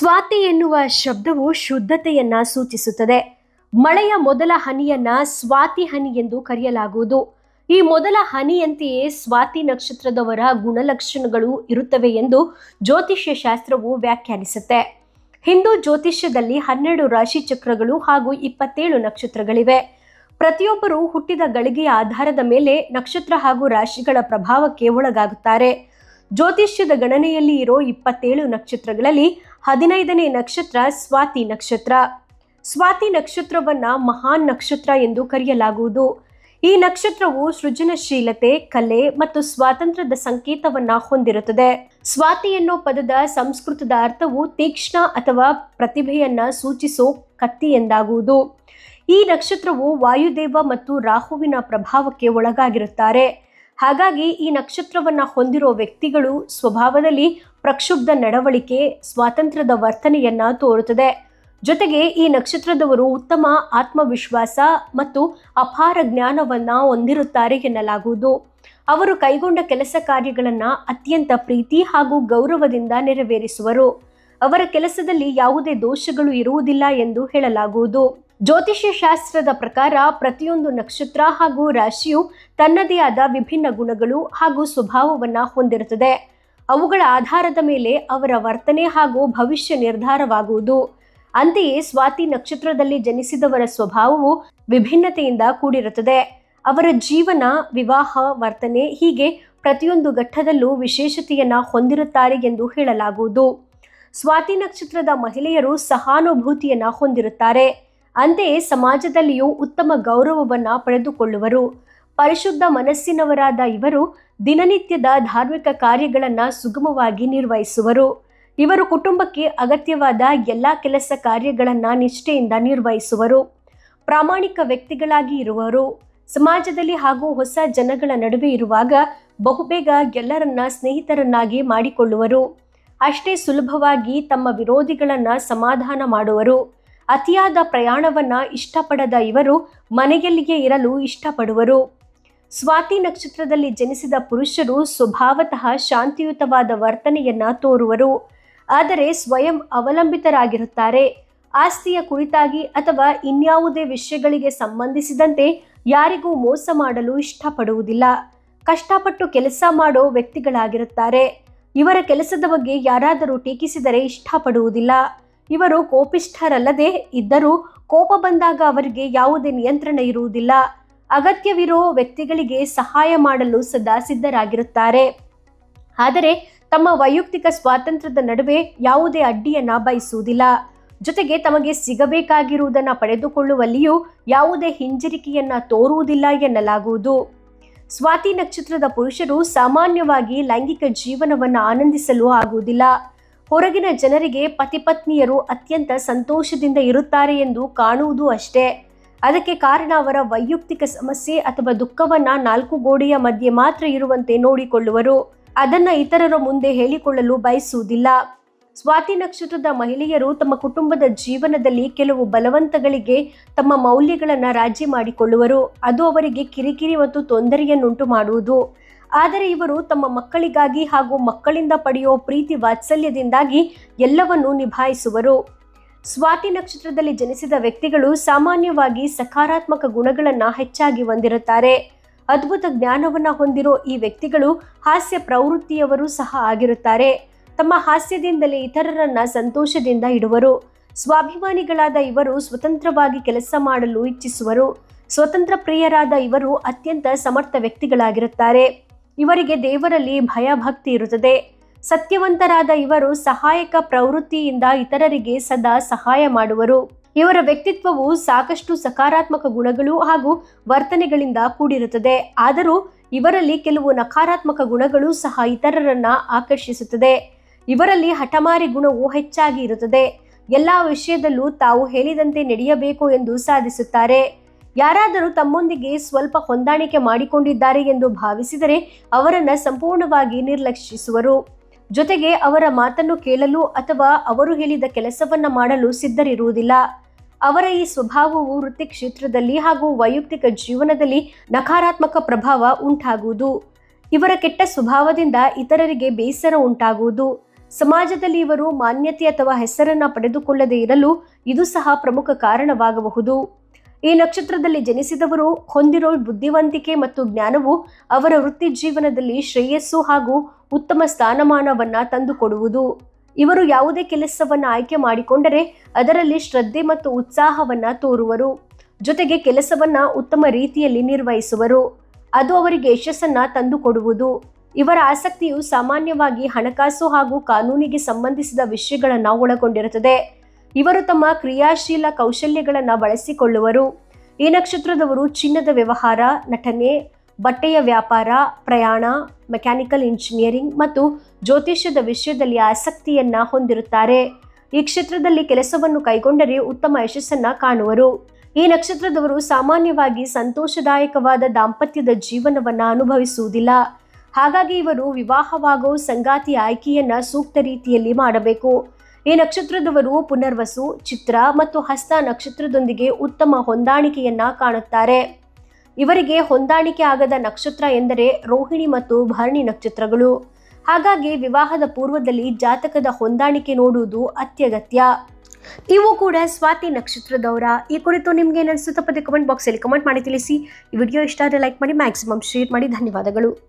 ಸ್ವಾತಿ ಎನ್ನುವ ಶಬ್ದವು ಶುದ್ಧತೆಯನ್ನ ಸೂಚಿಸುತ್ತದೆ. ಮಳೆಯ ಮೊದಲ ಹನಿಯನ್ನ ಸ್ವಾತಿ ಹನಿ ಎಂದು ಕರೆಯಲಾಗುವುದು. ಈ ಮೊದಲ ಹನಿಯಂತೆಯೇ ಸ್ವಾತಿ ನಕ್ಷತ್ರದವರ ಗುಣಲಕ್ಷಣಗಳು ಇರುತ್ತವೆ ಎಂದು ಜ್ಯೋತಿಷ್ಯ ಶಾಸ್ತ್ರವು ವ್ಯಾಖ್ಯಾನಿಸುತ್ತೆ. ಹಿಂದೂ ಜ್ಯೋತಿಷ್ಯದಲ್ಲಿ ಹನ್ನೆರಡು ರಾಶಿ ಚಕ್ರಗಳು ಹಾಗೂ ಇಪ್ಪತ್ತೇಳು ನಕ್ಷತ್ರಗಳಿವೆ. ಪ್ರತಿಯೊಬ್ಬರು ಹುಟ್ಟಿದ ಗಳಿಗೆಯ ಆಧಾರದ ಮೇಲೆ ನಕ್ಷತ್ರ ಹಾಗೂ ರಾಶಿಗಳ ಪ್ರಭಾವಕ್ಕೆ ಒಳಗಾಗುತ್ತಾರೆ. ಜ್ಯೋತಿಷ್ಯದ ಗಣನೆಯಲ್ಲಿ ಇರೋ ಇಪ್ಪತ್ತೇಳು ನಕ್ಷತ್ರಗಳಲ್ಲಿ ಹದಿನೈದನೇ ನಕ್ಷತ್ರ ಸ್ವಾತಿ ನಕ್ಷತ್ರ. ಸ್ವಾತಿ ನಕ್ಷತ್ರವನ್ನ ಮಹಾನ್ ನಕ್ಷತ್ರ ಎಂದು ಕರೆಯಲಾಗುವುದು. ಈ ನಕ್ಷತ್ರವು ಸೃಜನಶೀಲತೆ, ಕಲೆ ಮತ್ತು ಸ್ವಾತಂತ್ರ್ಯದ ಸಂಕೇತವನ್ನ ಹೊಂದಿರುತ್ತದೆ. ಸ್ವಾತಿ ಎನ್ನೋ ಪದದ ಸಂಸ್ಕೃತದ ಅರ್ಥವು ತೀಕ್ಷ್ಣ ಅಥವಾ ಪ್ರತಿಭೆಯನ್ನ ಸೂಚಿಸೋ ಕತ್ತಿ ಎಂದಾಗುವುದು. ಈ ನಕ್ಷತ್ರವು ವಾಯುದೇವ ಮತ್ತು ರಾಹುವಿನ ಪ್ರಭಾವಕ್ಕೆ ಒಳಗಾಗಿರುತ್ತಾರೆ. ಹಾಗಾಗಿ ಈ ನಕ್ಷತ್ರವನ್ನು ಹೊಂದಿರೋ ವ್ಯಕ್ತಿಗಳು ಸ್ವಭಾವದಲ್ಲಿ ಪ್ರಕ್ಷುಬ್ಧ ನಡವಳಿಕೆ, ಸ್ವಾತಂತ್ರ್ಯದ ವರ್ತನೆಯನ್ನ ತೋರುತ್ತದೆ. ಜೊತೆಗೆ ಈ ನಕ್ಷತ್ರದವರು ಉತ್ತಮ ಆತ್ಮವಿಶ್ವಾಸ ಮತ್ತು ಅಪಾರ ಜ್ಞಾನವನ್ನು ಹೊಂದಿರುತ್ತಾರೆ ಎನ್ನಲಾಗುವುದು. ಅವರು ಕೈಗೊಂಡ ಕೆಲಸ ಕಾರ್ಯಗಳನ್ನು ಅತ್ಯಂತ ಪ್ರೀತಿ ಹಾಗೂ ಗೌರವದಿಂದ ನೆರವೇರಿಸುವರು. ಅವರ ಕೆಲಸದಲ್ಲಿ ಯಾವುದೇ ದೋಷಗಳು ಇರುವುದಿಲ್ಲ ಎಂದು ಹೇಳಲಾಗುವುದು. ಜ್ಯೋತಿಷ್ಯ ಶಾಸ್ತ್ರದ ಪ್ರಕಾರ ಪ್ರತಿಯೊಂದು ನಕ್ಷತ್ರ ಹಾಗೂ ರಾಶಿಯು ತನ್ನದೇ ಆದ ವಿಭಿನ್ನ ಗುಣಗಳು ಹಾಗೂ ಸ್ವಭಾವವನ್ನು ಹೊಂದಿರುತ್ತದೆ. ಅವುಗಳ ಆಧಾರದ ಮೇಲೆ ಅವರ ವರ್ತನೆ ಹಾಗೂ ಭವಿಷ್ಯ ನಿರ್ಧಾರವಾಗುವುದು. ಅಂತೆಯೇ ಸ್ವಾತಿ ನಕ್ಷತ್ರದಲ್ಲಿ ಜನಿಸಿದವರ ಸ್ವಭಾವವು ವಿಭಿನ್ನತೆಯಿಂದ ಕೂಡಿರುತ್ತದೆ. ಅವರ ಜೀವನ, ವಿವಾಹ, ವರ್ತನೆ ಹೀಗೆ ಪ್ರತಿಯೊಂದು ಘಟ್ಟದಲ್ಲೂ ವಿಶೇಷತೆಯನ್ನು ಹೊಂದಿರುತ್ತಾರೆ ಎಂದು ಹೇಳಲಾಗುವುದು. ಸ್ವಾತಿ ನಕ್ಷತ್ರದ ಮಹಿಳೆಯರು ಸಹಾನುಭೂತಿಯನ್ನು ಹೊಂದಿರುತ್ತಾರೆ. ಅಂತೆಯೇ ಸಮಾಜದಲ್ಲಿಯೂ ಉತ್ತಮ ಗೌರವವನ್ನು ಪಡೆದುಕೊಳ್ಳುವರು. ಪರಿಶುದ್ಧ ಮನಸ್ಸಿನವರಾದ ಇವರು ದಿನನಿತ್ಯದ ಧಾರ್ಮಿಕ ಕಾರ್ಯಗಳನ್ನು ಸುಗಮವಾಗಿ ನಿರ್ವಹಿಸುವರು. ಇವರು ಕುಟುಂಬಕ್ಕೆ ಅಗತ್ಯವಾದ ಎಲ್ಲ ಕೆಲಸ ಕಾರ್ಯಗಳನ್ನು ನಿಷ್ಠೆಯಿಂದ ನಿರ್ವಹಿಸುವರು. ಪ್ರಾಮಾಣಿಕ ವ್ಯಕ್ತಿಗಳಾಗಿ ಇರುವರು. ಸಮಾಜದಲ್ಲಿ ಹಾಗೂ ಹೊಸ ಜನಗಳ ನಡುವೆ ಇರುವಾಗ ಬಹುಬೇಗ ಎಲ್ಲರನ್ನ ಸ್ನೇಹಿತರನ್ನಾಗಿ ಮಾಡಿಕೊಳ್ಳುವರು. ಅಷ್ಟೇ ಸುಲಭವಾಗಿ ತಮ್ಮ ವಿರೋಧಿಗಳನ್ನು ಸಮಾಧಾನ ಮಾಡುವರು. ಅತಿಯಾದ ಪ್ರಯಾಣವನ್ನು ಇಷ್ಟಪಡದ ಇವರು ಮನೆಯಲ್ಲಿಯೇ ಇರಲು ಇಷ್ಟಪಡುವರು. ಸ್ವಾತಿ ನಕ್ಷತ್ರದಲ್ಲಿ ಜನಿಸಿದ ಪುರುಷರು ಸ್ವಭಾವತಃ ಶಾಂತಿಯುತವಾದ ವರ್ತನೆಯನ್ನ ತೋರುವರು. ಆದರೆ ಸ್ವಯಂ ಅವಲಂಬಿತರಾಗಿರುತ್ತಾರೆ. ಆಸ್ತಿಯ ಕುರಿತಾಗಿ ಅಥವಾ ಇನ್ಯಾವುದೇ ವಿಷಯಗಳಿಗೆ ಸಂಬಂಧಿಸಿದಂತೆ ಯಾರಿಗೂ ಮೋಸ ಮಾಡಲು ಇಷ್ಟಪಡುವುದಿಲ್ಲ. ಕಷ್ಟಪಟ್ಟು ಕೆಲಸ ಮಾಡೋ ವ್ಯಕ್ತಿಗಳಾಗಿರುತ್ತಾರೆ. ಇವರ ಕೆಲಸದ ಬಗ್ಗೆ ಯಾರಾದರೂ ಟೀಕಿಸಿದರೆ ಇಷ್ಟಪಡುವುದಿಲ್ಲ. ಇವರು ಕೋಪಿಷ್ಠರಲ್ಲದೆ ಇದ್ದರೂ ಕೋಪ ಬಂದಾಗ ಅವರಿಗೆ ಯಾವುದೇ ನಿಯಂತ್ರಣ ಇರುವುದಿಲ್ಲ. ಅಗತ್ಯವಿರೋ ವ್ಯಕ್ತಿಗಳಿಗೆ ಸಹಾಯ ಮಾಡಲು ಸದಾ ಸಿದ್ಧರಾಗಿರುತ್ತಾರೆ. ಆದರೆ ತಮ್ಮ ವೈಯಕ್ತಿಕ ಸ್ವಾತಂತ್ರ್ಯದ ನಡುವೆ ಯಾವುದೇ ಅಡ್ಡಿಯನ್ನ ಬಯಸುವುದಿಲ್ಲ. ಜೊತೆಗೆ ತಮಗೆ ಸಿಗಬೇಕಾಗಿರುವುದನ್ನು ಪಡೆದುಕೊಳ್ಳುವಲ್ಲಿಯೂ ಯಾವುದೇ ಹಿಂಜರಿಕೆಯನ್ನ ತೋರುವುದಿಲ್ಲ ಎನ್ನಲಾಗುವುದು. ಸ್ವಾತಿ ನಕ್ಷತ್ರದ ಪುರುಷರು ಸಾಮಾನ್ಯವಾಗಿ ಲೈಂಗಿಕ ಜೀವನವನ್ನು ಆನಂದಿಸಲು ಆಗುವುದಿಲ್ಲ. ಹೊರಗಿನ ಜನರಿಗೆ ಪತಿಪತ್ನಿಯರು ಅತ್ಯಂತ ಸಂತೋಷದಿಂದ ಇರುತ್ತಾರೆ ಎಂದು ಕಾಣುವುದು ಅಷ್ಟೇ. ಅದಕ್ಕೆ ಕಾರಣ ಅವರ ವೈಯಕ್ತಿಕ ಸಮಸ್ಯೆ ಅಥವಾ ದುಃಖವನ್ನ ನಾಲ್ಕು ಗೋಡೆಯ ಮಧ್ಯೆ ಮಾತ್ರ ಇರುವಂತೆ ನೋಡಿಕೊಳ್ಳುವರು. ಅದನ್ನ ಇತರರ ಮುಂದೆ ಹೇಳಿಕೊಳ್ಳಲು ಬಯಸುವುದಿಲ್ಲ. ಸ್ವಾತಿ ನಕ್ಷತ್ರದ ಮಹಿಳೆಯರು ತಮ್ಮ ಕುಟುಂಬದ ಜೀವನದಲ್ಲಿ ಕೆಲವು ಬಲವಂತಗಳಿಗೆ ತಮ್ಮ ಮೌಲ್ಯಗಳನ್ನು ರಾಜಿ ಮಾಡಿಕೊಳ್ಳುವರು. ಅದು ಅವರಿಗೆ ಕಿರಿಕಿರಿ ಮತ್ತು ತೊಂದರೆಯನ್ನುಂಟು ಮಾಡುವುದು. ಆದರೆ ಇವರು ತಮ್ಮ ಮಕ್ಕಳಿಗಾಗಿ ಹಾಗೂ ಮಕ್ಕಳಿಂದ ಪಡೆಯುವ ಪ್ರೀತಿ ವಾತ್ಸಲ್ಯದಿಂದಾಗಿ ಎಲ್ಲವನ್ನೂ ನಿಭಾಯಿಸುವರು. ಸ್ವಾತಿ ನಕ್ಷತ್ರದಲ್ಲಿ ಜನಿಸಿದ ವ್ಯಕ್ತಿಗಳು ಸಾಮಾನ್ಯವಾಗಿ ಸಕಾರಾತ್ಮಕ ಗುಣಗಳನ್ನು ಹೆಚ್ಚಾಗಿ ಹೊಂದಿರುತ್ತಾರೆ. ಅದ್ಭುತ ಜ್ಞಾನವನ್ನು ಹೊಂದಿರೋ ಈ ವ್ಯಕ್ತಿಗಳು ಹಾಸ್ಯ ಪ್ರವೃತ್ತಿಯವರು ಸಹ ಆಗಿರುತ್ತಾರೆ. ತಮ್ಮ ಹಾಸ್ಯದಿಂದಲೇ ಇತರರನ್ನ ಸಂತೋಷದಿಂದ ಇಡುವರು. ಸ್ವಾಭಿಮಾನಿಗಳಾದ ಇವರು ಸ್ವತಂತ್ರವಾಗಿ ಕೆಲಸ ಮಾಡಲು ಇಚ್ಛಿಸುವರು. ಸ್ವತಂತ್ರ ಪ್ರಿಯರಾದ ಇವರು ಅತ್ಯಂತ ಸಮರ್ಥ ವ್ಯಕ್ತಿಗಳಾಗಿರುತ್ತಾರೆ. ಇವರಿಗೆ ದೇವರಲ್ಲಿ ಭಯಭಕ್ತಿ ಇರುತ್ತದೆ. ಸತ್ಯವಂತರಾದ ಇವರು ಸಹಾಯಕ ಪ್ರವೃತ್ತಿಯಿಂದ ಇತರರಿಗೆ ಸದಾ ಸಹಾಯ ಮಾಡುವರು. ಇವರ ವ್ಯಕ್ತಿತ್ವವು ಸಾಕಷ್ಟು ಸಕಾರಾತ್ಮಕ ಗುಣಗಳು ಹಾಗೂ ವರ್ತನೆಗಳಿಂದ ಕೂಡಿರುತ್ತದೆ. ಆದರೂ ಇವರಲ್ಲಿ ಕೆಲವು ನಕಾರಾತ್ಮಕ ಗುಣಗಳು ಸಹ ಇತರರನ್ನ ಆಕರ್ಷಿಸುತ್ತದೆ. ಇವರಲ್ಲಿ ಹಠಮಾರಿ ಗುಣವು ಹೆಚ್ಚಾಗಿ ಇರುತ್ತದೆ. ಎಲ್ಲ ವಿಷಯದಲ್ಲೂ ತಾವು ಹೇಳಿದಂತೆ ನಡೆಯಬೇಕು ಎಂದು ಸಾಧಿಸುತ್ತಾರೆ. ಯಾರಾದರೂ ತಮ್ಮೊಂದಿಗೆ ಸ್ವಲ್ಪ ಹೊಂದಾಣಿಕೆ ಮಾಡಿಕೊಂಡಿದ್ದಾರೆ ಎಂದು ಭಾವಿಸಿದರೆ ಅವರನ್ನು ಸಂಪೂರ್ಣವಾಗಿ ನಿರ್ಲಕ್ಷಿಸುವರು. ಜೊತೆಗೆ ಅವರ ಮಾತನ್ನು ಕೇಳಲು ಅಥವಾ ಅವರು ಹೇಳಿದ ಕೆಲಸವನ್ನ ಮಾಡಲು ಸಿದ್ಧರಿರುವುದಿಲ್ಲ. ಅವರ ಈ ಸ್ವಭಾವವು ವೃತ್ತಿ ಕ್ಷೇತ್ರದಲ್ಲಿ ಹಾಗೂ ವೈಯಕ್ತಿಕ ಜೀವನದಲ್ಲಿ ನಕಾರಾತ್ಮಕ ಪ್ರಭಾವ ಉಂಟಾಗುವುದು. ಇವರ ಕೆಟ್ಟ ಸ್ವಭಾವದಿಂದ ಇತರರಿಗೆ ಬೇಸರ ಉಂಟಾಗುವುದು. ಸಮಾಜದಲ್ಲಿ ಇವರು ಮಾನ್ಯತೆ ಅಥವಾ ಹೆಸರನ್ನ ಪಡೆದುಕೊಳ್ಳದೇ ಇರಲು ಇದು ಸಹ ಪ್ರಮುಖ ಕಾರಣವಾಗಬಹುದು. ಈ ನಕ್ಷತ್ರದಲ್ಲಿ ಜನಿಸಿದವರು ಹೊಂದಿರೋ ಬುದ್ಧಿವಂತಿಕೆ ಮತ್ತು ಜ್ಞಾನವು ಅವರ ವೃತ್ತಿ ಜೀವನದಲ್ಲಿ ಶ್ರೇಯಸ್ಸು ಹಾಗೂ ಉತ್ತಮ ಸ್ಥಾನಮಾನವನ್ನ ತಂದುಕೊಡುವುದು. ಇವರು ಯಾವುದೇ ಕೆಲಸವನ್ನು ಆಯ್ಕೆ ಮಾಡಿಕೊಂಡರೆ ಅದರಲ್ಲಿ ಶ್ರದ್ಧೆ ಮತ್ತು ಉತ್ಸಾಹವನ್ನ ತೋರುವರು. ಜೊತೆಗೆ ಕೆಲಸವನ್ನ ಉತ್ತಮ ರೀತಿಯಲ್ಲಿ ನಿರ್ವಹಿಸುವರು. ಅದು ಅವರಿಗೆ ಯಶಸ್ಸನ್ನ ತಂದುಕೊಡುವುದು. ಇವರ ಆಸಕ್ತಿಯು ಸಾಮಾನ್ಯವಾಗಿ ಹಣಕಾಸು ಹಾಗೂ ಕಾನೂನಿಗೆ ಸಂಬಂಧಿಸಿದ ವಿಷಯಗಳನ್ನು ಒಳಗೊಂಡಿರುತ್ತದೆ. ಇವರು ತಮ್ಮ ಕ್ರಿಯಾಶೀಲ ಕೌಶಲ್ಯಗಳನ್ನು ಬಳಸಿಕೊಳ್ಳುವರು. ಈ ನಕ್ಷತ್ರದವರು ಚಿನ್ನದ ವ್ಯವಹಾರ, ನಟನೆ, ಬಟ್ಟೆಯ ವ್ಯಾಪಾರ, ಪ್ರಯಾಣ ಮೆಕ್ಯಾನಿಕಲ್ ಇಂಜಿನಿಯರಿಂಗ್ ಮತ್ತು ಜ್ಯೋತಿಷ್ಯದ ವಿಷಯದಲ್ಲಿ ಆಸಕ್ತಿಯನ್ನ ಹೊಂದಿರುತ್ತಾರೆ. ಈ ಕ್ಷೇತ್ರದಲ್ಲಿ ಕೆಲಸವನ್ನು ಕೈಗೊಂಡರೆ ಉತ್ತಮ ಯಶಸ್ಸನ್ನ ಕಾಣುವರು. ಈ ನಕ್ಷತ್ರದವರು ಸಾಮಾನ್ಯವಾಗಿ ಸಂತೋಷದಾಯಕವಾದ ದಾಂಪತ್ಯದ ಜೀವನವನ್ನ ಅನುಭವಿಸುವುದಿಲ್ಲ. ಹಾಗಾಗಿ ಇವರು ವಿವಾಹವಾಗೋ ಸಂಗಾತಿ ಆಯ್ಕೆಯನ್ನ ಸೂಕ್ತ ರೀತಿಯಲ್ಲಿ ಮಾಡಬೇಕು. ಈ ನಕ್ಷತ್ರದವರು ಪುನರ್ವಸು, ಚಿತ್ರ ಮತ್ತು ಹಸ್ತ ನಕ್ಷತ್ರದೊಂದಿಗೆ ಉತ್ತಮ ಹೊಂದಾಣಿಕೆಯನ್ನ ಕಾಣುತ್ತಾರೆ. ಇವರಿಗೆ ಹೊಂದಾಣಿಕೆ ಆಗದ ನಕ್ಷತ್ರ ಎಂದರೆ ರೋಹಿಣಿ ಮತ್ತು ಭರಣಿ ನಕ್ಷತ್ರಗಳು. ಹಾಗಾಗಿ ವಿವಾಹದ ಪೂರ್ವದಲ್ಲಿ ಜಾತಕದ ಹೊಂದಾಣಿಕೆ ನೋಡುವುದು ಅತ್ಯಗತ್ಯ. ಇವು ಕೂಡ ಸ್ವಾತಿ ನಕ್ಷತ್ರದವರ. ಈ ಕುರಿತು ನಿಮ್ಗೆ ಏನು ಅನಿಸುತ್ತೆ ಪದೇ ಕಮೆಂಟ್ ಬಾಕ್ಸಲ್ಲಿ ಕಮೆಂಟ್ ಮಾಡಿ ತಿಳಿಸಿ. ಈ ವಿಡಿಯೋ ಇಷ್ಟ ಆದರೆ ಲೈಕ್ ಮಾಡಿ ಮ್ಯಾಕ್ಸಿಮಮ್ ಶೇರ್ ಮಾಡಿ. ಧನ್ಯವಾದಗಳು.